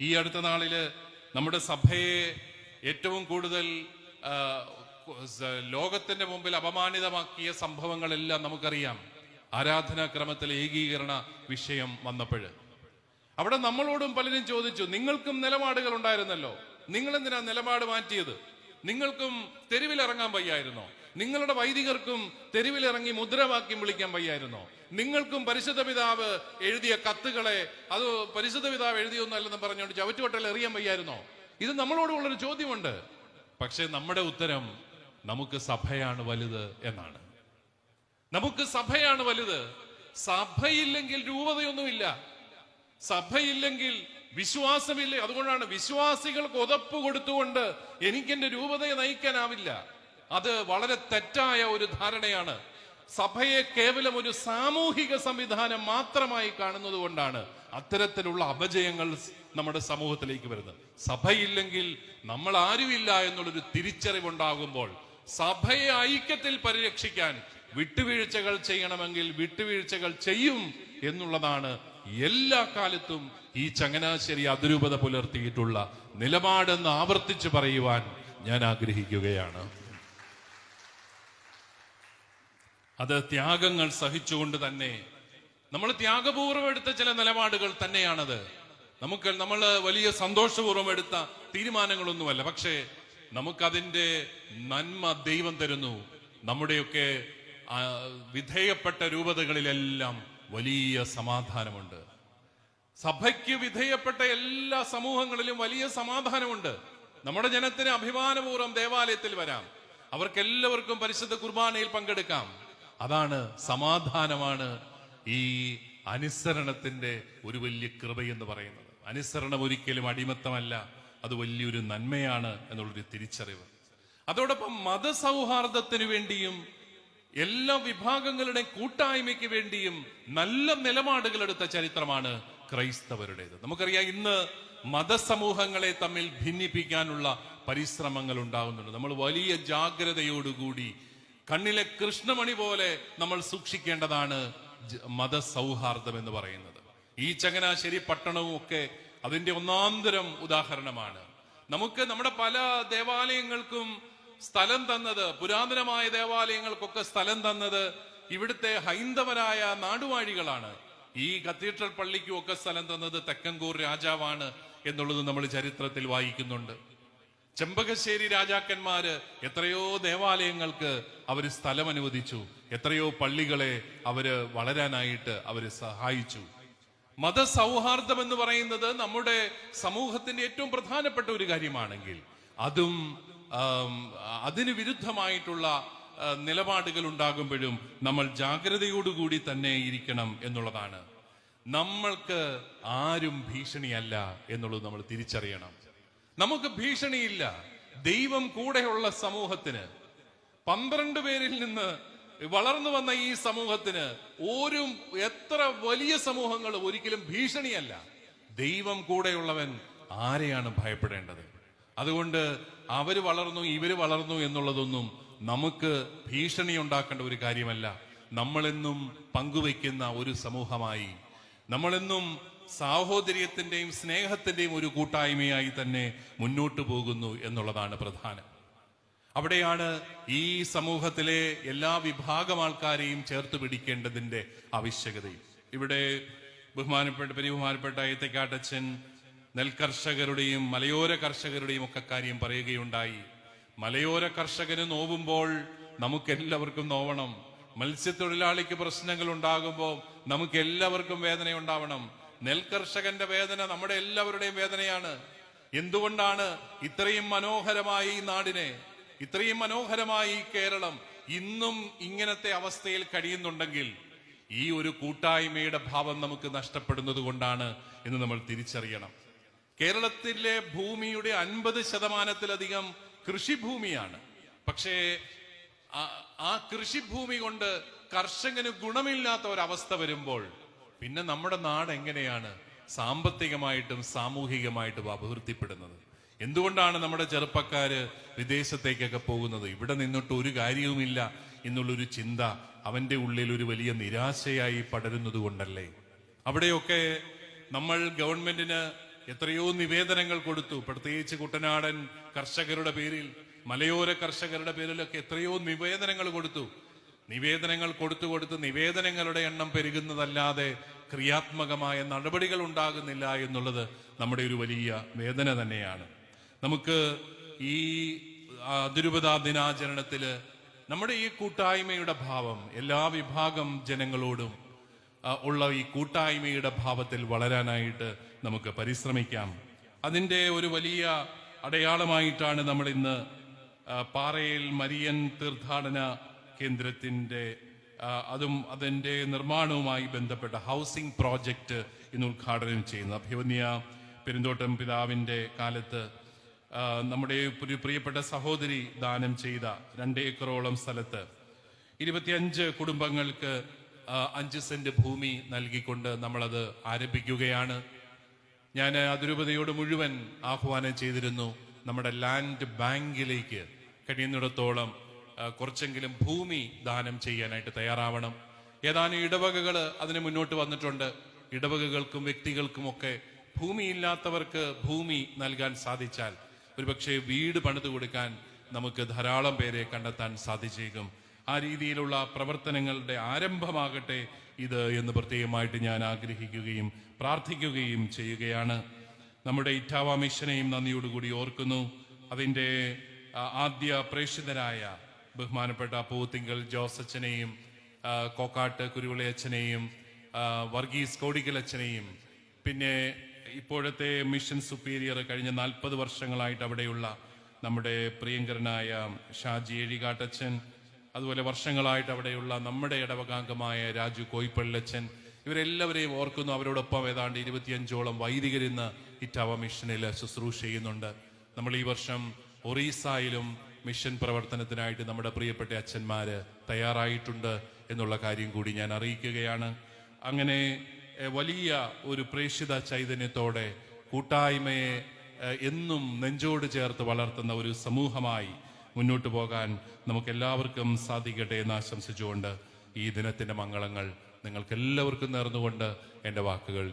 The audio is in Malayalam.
ഈ അടുത്ത നാളിൽ നമ്മുടെ സഭയെ ഏറ്റവും കൂടുതൽ ലോകത്തിന്റെ മുമ്പിൽ അപമാനിതമാക്കിയ സംഭവങ്ങളെല്ലാം നമുക്കറിയാം. ആരാധനാക്രമത്തിൽ ഏകീകരണ വിഷയം വന്നപ്പോൾ അവിടെ നമ്മളോടും പലരും ചോദിച്ചു നിങ്ങൾക്കും നിലപാടുകൾ ഉണ്ടായിരുന്നല്ലോ? നിങ്ങൾ എന്തിനാ നിലപാട് മാറ്റിയത്? നിങ്ങൾക്കും തെരുവിലിറങ്ങാൻ വയ്യായിരുന്നോ? നിങ്ങളുടെ വൈദികർക്കും തെരുവിലിറങ്ങി മുദ്രാവാക്യം വിളിക്കാൻ വയ്യായിരുന്നോ? നിങ്ങൾക്കും പരിശുദ്ധ പിതാവ് എഴുതിയ കത്തുകളെ അത് പരിശുദ്ധ പിതാവ് എഴുതിയൊന്നല്ലെന്ന് പറഞ്ഞുകൊണ്ട് ചവറ്റുവട്ടൽ എറിയാൻ വയ്യായിരുന്നോ? ഇത് നമ്മളോടുള്ളൊരു ചോദ്യമുണ്ട്. പക്ഷെ നമ്മുടെ ഉത്തരം നമുക്ക് സഭയാണ് വലുത് എന്നാണ്. നമുക്ക് സഭയാണ് വലുത്. സഭയില്ലെങ്കിൽ രൂപതയൊന്നുമില്ല. സഭയില്ലെങ്കിൽ വിശ്വാസമില്ല. അതുകൊണ്ടാണ് വിശ്വാസികൾക്ക് ഉതപ്പ് കൊടുത്തുകൊണ്ട് എനിക്കെന്റെ രൂപതയെ നയിക്കാനാവില്ല. അത് വളരെ തെറ്റായ ഒരു ധാരണയാണ്. സഭയെ കേവലം ഒരു സാമൂഹിക സംവിധാനം മാത്രമായി കാണുന്നത് കൊണ്ടാണ് അത്തരത്തിലുള്ള അപജയങ്ങൾ നമ്മുടെ സമൂഹത്തിലേക്ക് വരുന്നത്. സഭയില്ലെങ്കിൽ നമ്മൾ ആരുമില്ല എന്നുള്ളൊരു തിരിച്ചറിവുണ്ടാകുമ്പോൾ സഭയെ ഐക്യത്തിൽ പരിരക്ഷിക്കാൻ വിട്ടുവീഴ്ചകൾ ചെയ്യണമെങ്കിൽ വിട്ടുവീഴ്ചകൾ ചെയ്യും എന്നുള്ളതാണ് എല്ലാ കാലത്തും ഈ ചങ്ങനാശ്ശേരി അതിരൂപത പുലർത്തിയിട്ടുള്ള നിലപാടെന്ന് ആവർത്തിച്ചു പറയുവാൻ ഞാൻ ആഗ്രഹിക്കുകയാണ്. അത് ത്യാഗങ്ങൾ സഹിച്ചുകൊണ്ട് തന്നെ. നമ്മൾ ത്യാഗപൂർവം എടുത്ത ചില നിലപാടുകൾ തന്നെയാണത്. നമുക്ക് നമ്മൾ വലിയ സന്തോഷപൂർവം എടുത്ത തീരുമാനങ്ങളൊന്നുമല്ല. പക്ഷേ നമുക്കതിന്റെ നന്മ ദൈവം തരുന്നു. നമ്മുടെയൊക്കെ വിധേയപ്പെട്ട രൂപതകളിലെല്ലാം വലിയ സമാധാനമുണ്ട്. സഭയ്ക്ക് വിധേയപ്പെട്ട എല്ലാ സമൂഹങ്ങളിലും വലിയ സമാധാനമുണ്ട്. നമ്മുടെ ജനത്തിന് അഭിമാനപൂർവം ദേവാലയത്തിൽ വരാം. അവർക്കെല്ലാവർക്കും പരിശുദ്ധ കുർബാനയിൽ പങ്കെടുക്കാം. അതാണ് സമാധാനമാണ് ഈ അനുസരണത്തിന്റെ ഒരു വലിയ കൃപയെന്ന് പറയുന്നത്. അനുസരണം ഒരിക്കലും അടിമത്തമല്ല അത് വലിയൊരു നന്മയാണ് എന്നുള്ളൊരു തിരിച്ചറിവ്. അതോടൊപ്പം മതസൗഹാർദ്ദത്തിന് വേണ്ടിയും എല്ലാ വിഭാഗങ്ങളുടെ കൂട്ടായ്മയ്ക്ക് വേണ്ടിയും നല്ല നിലപാടുകൾ എടുത്ത ചരിത്രമാണ് ക്രൈസ്തവരുടേത്. നമുക്കറിയാം ഇന്ന് മതസമൂഹങ്ങളെ തമ്മിൽ ഭിന്നിപ്പിക്കാനുള്ള പരിശ്രമങ്ങൾ ഉണ്ടാകുന്നുണ്ട്. നമ്മൾ വലിയ ജാഗ്രതയോടുകൂടി കണ്ണിലെ കൃഷ്ണമണി പോലെ നമ്മൾ സൂക്ഷിക്കേണ്ടതാണ് മതസൗഹാർദ്ദം എന്ന് പറയുന്നത്. ഈ ചങ്ങനാശ്ശേരി പട്ടണവും ഒക്കെ അതിന്റെ ഒന്നാന്തരം ഉദാഹരണമാണ്. നമുക്ക് നമ്മുടെ പല ദേവാലയങ്ങൾക്കും സ്ഥലം തന്നത് പുരാതനമായ ദേവാലയങ്ങൾക്കൊക്കെ സ്ഥലം തന്നത് ഇവിടുത്തെ ഹൈന്ദവരായ നാടുവാഴികളാണ്. ഈ കത്തീഡ്രൽ പള്ളിക്കും ഒക്കെ സ്ഥലം തന്നത് തെക്കൻകൂർ രാജാവാണ് എന്നുള്ളത് നമ്മൾ ചരിത്രത്തിൽ വായിക്കുന്നുണ്ട്. ചെമ്പകശ്ശേരി രാജാക്കന്മാര് എത്രയോ ദേവാലയങ്ങൾക്ക് അവർ സ്ഥലം അനുവദിച്ചു എത്രയോ പള്ളികളെ അവർ വളരാനായിട്ട് അവർ സഹായിച്ചു. മതസൗഹാർദ്ദം എന്ന് പറയുന്നത് നമ്മുടെ സമൂഹത്തിന്റെ ഏറ്റവും പ്രധാനപ്പെട്ട ഒരു കാര്യമാണെങ്കിൽ അതും അതിന് വിരുദ്ധമായിട്ടുള്ള നിലപാടുകൾ ഉണ്ടാകുമ്പോഴും നമ്മൾ ജാഗ്രതയോടുകൂടി തന്നെ ഇരിക്കണം എന്നുള്ളതാണ്. നമ്മൾക്ക് ആരും ഭീഷണിയല്ല എന്നുള്ളത് നമ്മൾ തിരിച്ചറിയണം. നമുക്ക് ഭീഷണിയില്ല. ദൈവം കൂടെയുള്ള സമൂഹത്തിന്. പന്ത്രണ്ട് പേരിൽ നിന്ന് വളർന്നു വന്ന ഈ സമൂഹത്തിന് ഒരു എത്ര വലിയ സമൂഹങ്ങൾ ഒരിക്കലും ഭീഷണിയല്ല. ദൈവം കൂടെയുള്ളവൻ ആരെയാണ് ഭയപ്പെടേണ്ടത്? അതുകൊണ്ട് അവർ വളർന്നു ഇവർ വളർന്നു എന്നുള്ളതൊന്നും നമുക്ക് ഭീഷണി ഉണ്ടാക്കേണ്ട ഒരു കാര്യമല്ല. നമ്മളെന്നും പങ്കുവയ്ക്കുന്ന ഒരു സമൂഹമായി. നമ്മളെന്നും സാഹോദര്യത്തിന്റെയും സ്നേഹത്തിന്റെയും ഒരു കൂട്ടായ്മയായി തന്നെ മുന്നോട്ടു പോകുന്നു എന്നുള്ളതാണ് പ്രധാനം. അവിടെയാണ് ഈ സമൂഹത്തിലെ എല്ലാ വിഭാഗം ആൾക്കാരെയും ചേർത്ത് പിടിക്കേണ്ടതിന്റെ ആവശ്യകതയും. ഇവിടെ ബഹുമാനപ്പെട്ട പരിബഹുമാനപ്പെട്ട ഏത്തക്കാട്ടച്ചൻ നെൽകർഷകരുടെയും മലയോര കർഷകരുടെയും ഒക്കെ കാര്യം പറയുകയുണ്ടായി. മലയോര കർഷകന് നോവുമ്പോൾ നമുക്ക് എല്ലാവർക്കും നോവണം. മത്സ്യത്തൊഴിലാളിക്ക് പ്രശ്നങ്ങൾ ഉണ്ടാകുമ്പോൾ നമുക്ക് എല്ലാവർക്കും വേദന ഉണ്ടാവണം നെൽകർഷകന്റെ വേദന നമ്മുടെ എല്ലാവരുടെയും വേദനയാണ്. എന്തുകൊണ്ടാണ് ഇത്രയും മനോഹരമായി ഈ നാടിനെ ഇത്രയും മനോഹരമായി കേരളം ഇന്നും ഇങ്ങനത്തെ അവസ്ഥയിൽ കഴിയുന്നുണ്ടെങ്കിൽ ഈ ഒരു കൂട്ടായ്മയുടെ ഭാവം നമുക്ക് നഷ്ടപ്പെടുന്നത് കൊണ്ടാണ് എന്ന് നമ്മൾ തിരിച്ചറിയണം. കേരളത്തിലെ ഭൂമിയുടെ അൻപത് ശതമാനത്തിലധികം കൃഷിഭൂമിയാണ്. പക്ഷേ ആ കൃഷിഭൂമി കൊണ്ട് കർഷകന് ഗുണമില്ലാത്ത ഒരവസ്ഥ വരുമ്പോൾ പിന്നെ നമ്മുടെ നാട് എങ്ങനെയാണ് സാമ്പത്തികമായിട്ടും സാമൂഹികമായിട്ടും അഭിവൃദ്ധിപ്പെടുന്നത്? എന്തുകൊണ്ടാണ് നമ്മുടെ ചെറുപ്പക്കാര് വിദേശത്തേക്കൊക്കെ പോകുന്നത്? ഇവിടെ നിന്നിട്ട് ഒരു കാര്യവുമില്ല എന്നുള്ളൊരു ചിന്ത അവന്റെ ഉള്ളിൽ ഒരു വലിയ നിരാശയായി പടരുന്നത് കൊണ്ടല്ലേ? അവിടെയൊക്കെ നമ്മൾ ഗവൺമെന്റിന് എത്രയോ നിവേദനങ്ങൾ കൊടുത്തു. പ്രത്യേകിച്ച് കുട്ടനാടൻ കർഷകരുടെ പേരിൽ മലയോര കർഷകരുടെ പേരിലൊക്കെ എത്രയോ നിവേദനങ്ങൾ കൊടുത്തു. നിവേദനങ്ങൾ കൊടുത്തു കൊടുത്ത് നിവേദനങ്ങളുടെ എണ്ണം പെരുകുന്നതല്ലാതെ ക്രിയാത്മകമായ നടപടികൾ ഉണ്ടാകുന്നില്ല എന്നുള്ളത് നമ്മുടെ ഒരു വലിയ വേദന തന്നെയാണ്. നമുക്ക് ഈ അതിരൂപതാ ദിനാചരണത്തിൽ നമ്മുടെ ഈ കൂട്ടായ്മയുടെ ഭാവം എല്ലാ വിഭാഗം ജനങ്ങളോടും ഉള്ള ഈ കൂട്ടായ്മയുടെ ഭാവത്തിൽ വളരാനായിട്ട് നമുക്ക് പരിശ്രമിക്കാം. അതിന്റെ ഒരു വലിയ അടയാളമായിട്ടാണ് നമ്മൾ ഇന്ന് പാറയിൽ മരിയൻ തീർത്ഥാടന കേന്ദ്രത്തിന്റെ അതും അതിന്റെ നിർമ്മാണവുമായി ബന്ധപ്പെട്ട ഹൗസിംഗ് പ്രോജക്റ്റ് ഇന്ന് ഉദ്ഘാടനം ചെയ്യുന്നു. അഭിവന്യ പെരുന്തോട്ടം പിതാവിന്റെ കാലത്ത് നമ്മുടെ ഒരു പ്രിയപ്പെട്ട സഹോദരി ദാനം ചെയ്ത രണ്ട് ഏക്കറോളം സ്ഥലത്ത് ഇരുപത്തിയഞ്ച് കുടുംബങ്ങൾക്ക് അഞ്ച് സെന്റ് ഭൂമി നൽകിക്കൊണ്ട് നമ്മളത് ആരംഭിക്കുകയാണ്. ഞാൻ അതിരൂപതയോട് മുഴുവൻ ആഹ്വാനം ചെയ്തിരുന്നു നമ്മുടെ ലാൻഡ് ബാങ്കിലേക്ക് കഴിയുന്നിടത്തോളം കുറച്ചെങ്കിലും ഭൂമി ദാനം ചെയ്യാനായിട്ട് തയ്യാറാവണം. ഏതാനും ഇടവകകൾ അതിന് മുന്നോട്ട് വന്നിട്ടുണ്ട്. ഇടവകകൾക്കും വ്യക്തികൾക്കുമൊക്കെ ഭൂമിയില്ലാത്തവർക്ക് ഭൂമി നൽകാൻ സാധിച്ചാൽ ഒരുപക്ഷെ വീട് പണിതു കൊടുക്കാൻ നമുക്ക് ധാരാളം പേരെ കണ്ടെത്താൻ സാധിച്ചേക്കും. ആ രീതിയിലുള്ള പ്രവർത്തനങ്ങളുടെ ആരംഭമാകട്ടെ ഇത് എന്ന് പ്രത്യേകമായിട്ട് ഞാൻ ആഗ്രഹിക്കുകയും പ്രാർത്ഥിക്കുകയും ചെയ്യുകയാണ്. നമ്മുടെ ഇറ്റാവ മിഷനെയും നന്ദിയോടുകൂടി ഓർക്കുന്നു. അതിന്റെ ആദ്യ പ്രേക്ഷിതരായ ബഹുമാനപ്പെട്ട പൂത്തിങ്കൽ ജോസച്ചനെയും കോക്കാട്ട് കുരുവിളി അച്ഛനെയും വർഗീസ് കോടിക്കൽ അച്ഛനെയും പിന്നെ ഇപ്പോഴത്തെ മിഷൻ സുപ്പീരിയർ കഴിഞ്ഞ നാൽപ്പത് വർഷങ്ങളായിട്ട് അവിടെയുള്ള നമ്മുടെ പ്രിയങ്കരനായ ഷാജി എഴികാട്ടച്ചൻ അതുപോലെ വർഷങ്ങളായിട്ട് അവിടെയുള്ള നമ്മുടെ ഇടവകാംഗമായ രാജു കോയിപ്പള്ളച്ചൻ ഇവരെല്ലാവരെയും ഓർക്കുന്നു. അവരോടൊപ്പം ഏതാണ്ട് ഇരുപത്തിയഞ്ചോളം വൈദികരിന്ന് ഇറ്റാവ മിഷനിൽ ശുശ്രൂഷ ചെയ്യുന്നുണ്ട്. നമ്മൾ ഈ വർഷം ഒറീസയിലും മിഷൻ പ്രവർത്തനത്തിനായിട്ട് നമ്മുടെ പ്രിയപ്പെട്ട അച്ഛന്മാര് തയ്യാറായിട്ടുണ്ട് എന്നുള്ള കാര്യം കൂടി ഞാൻ അറിയിക്കുകയാണ്. അങ്ങനെ വലിയ ഒരു പ്രേക്ഷിത ചൈതന്യത്തോടെ കൂട്ടായ്മയെ എന്നും നെഞ്ചോട് ചേർത്ത് വളർത്തുന്ന ഒരു സമൂഹമായി മുന്നോട്ട് പോകാൻ നമുക്ക് എല്ലാവർക്കും സാധിക്കട്ടെ എന്ന് ആശംസിച്ചുകൊണ്ട് ഈ ദിനത്തിന്റെ മംഗളങ്ങൾ നിങ്ങൾക്കെല്ലാവർക്കും നേർന്നുകൊണ്ട് എന്റെ വാക്കുകൾ